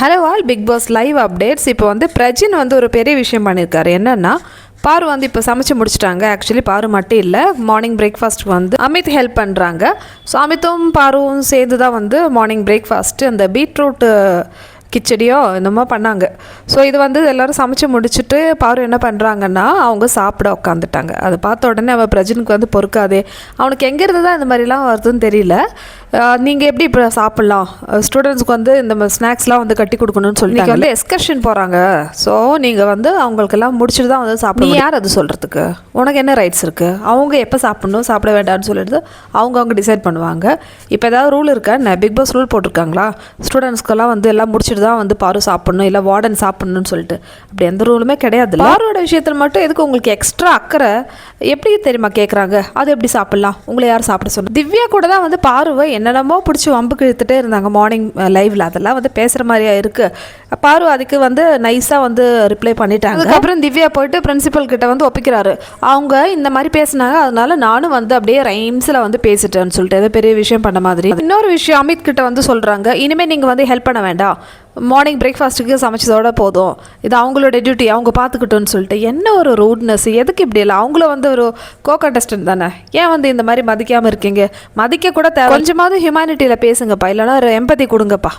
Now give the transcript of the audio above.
Hello all Bigg Boss live updates இப்போ வந்து பிரஜின் வந்து ஒரு பெரிய விஷயம் பண்ணியிருக்காரு என்னென்னா பாரு வந்து இப்போ சமைச்சு முடிச்சிட்டாங்க. ஆக்சுவலி பாரு மட்டும் இல்லை மார்னிங் பிரேக்ஃபாஸ்ட் வந்து அமித் ஹெல்ப் பண்ணுறாங்க ஸோ அமித்தும் பாருவும் சேர்ந்து தான் வந்து மார்னிங் பிரேக்ஃபாஸ்ட்டு அந்த பீட்ரூட்டு கிச்சடியோ என்னமோ பண்ணாங்க. ஸோ இது வந்து எல்லாரும் சமைச்சு முடிச்சுட்டு பாரு என்ன பண்ணுறாங்கன்னா அவங்க சாப்பிட உட்காந்துட்டாங்க அதை பார்த்த உடனே அவன் பிரஜனுக்கு வந்து பொறுக்காதே. அவனுக்கு எங்கேருந்து தான் இந்த மாதிரிலாம் வருதுன்னு தெரியல. நீங்கள் எப்படி இப்போ சாப்பிட்லாம்? ஸ்டூடெண்ட்ஸ்க்கு வந்து இந்த ஸ்நாக்ஸ்லாம் வந்து கட்டி கொடுக்கணும்னு சொல்லி வந்து எஸ்கர்ஷன் போகிறாங்க ஸோ நீங்கள் வந்து அவங்களுக்கெல்லாம் முடிச்சுட்டு தான் வந்து சாப்பிட நீ யார் அது சொல்கிறதுக்கு உனக்கு என்ன ரைட்ஸ் இருக்குது அவங்க எப்போ சாப்பிடணும் சாப்பிட வேண்டாம்னு சொல்லிட்டு அவங்க அவங்க டிசைட் பண்ணுவாங்க. இப்போ ஏதாவது ரூல் இருக்கா? என்ன பிக் பாஸ் ரூல் போட்டிருக்காங்களா? ஸ்டூடெண்ட்ஸ்க்கெல்லாம் வந்து எல்லாம் முடிச்சுட்டு தான் வந்து பாரு சாப்பிடணும் இல்லை வார்டன் சாப்பிடணும்னு சொல்லிட்டு. அப்படி எந்த ரூலுமே கிடையாது பாரோட விஷயத்தில் மட்டும் எதுக்கு உங்களுக்கு எக்ஸ்ட்ரா அக்கறை? எப்படி தெரியுமா கேட்குறாங்க அது எப்படி சாப்பிட்லாம்? உங்களை யார் சாப்பிட சொன்னா? திவ்யா கூட தான் வந்து பாருவை என்னென்னமோ பிடிச்சி வம்புக்கு இழுத்துட்டே இருந்தாங்க மார்னிங் லைவில் அதெல்லாம் வந்து பேசுகிற மாதிரியா இருக்குது பாரு அதுக்கு வந்து நைஸாக வந்து ரிப்ளை பண்ணிட்டாங்க. அதுக்கப்புறம் திவ்யா போயிட்டு பிரின்சிபல் கிட்ட வந்து ஒப்பிக்கிறாரு. அவங்க இந்த மாதிரி பேசினாங்க அதனால நானும் வந்து அப்படியே ரைம்ஸில் வந்து பேசிட்டேன்னு சொல்லிட்டு ஏதோ பெரிய விஷயம் பண்ண மாதிரி. இன்னொரு விஷயம் அமித் கிட்ட வந்து சொல்கிறாங்க இனிமேல் நீங்கள் வந்து ஹெல்ப் பண்ண வேண்டாம். மார்னிங் பிரேக்ஃபாஸ்ட்டுக்கு சமைச்சதோட போதும். இது அவங்களோட டியூட்டி அவங்க பார்த்துக்கிட்டோன்னு சொல்லிட்டு என்ன ஒரு ரூட்னஸ் எதுக்கு இப்படி இல்லை அவங்கள வந்து ஒரு கோ கண்டஸ்டன்ட் தானே? ஏன் வந்து இந்த மாதிரி மதிக்காமல் இருக்கீங்க? மதிக்க கூட தேவை. கொஞ்சமாவது ஹியூமனிட்டியில் பேசுங்கப்பா இல்லைன்னா ஒரு எம்பதி கொடுங்கப்பா.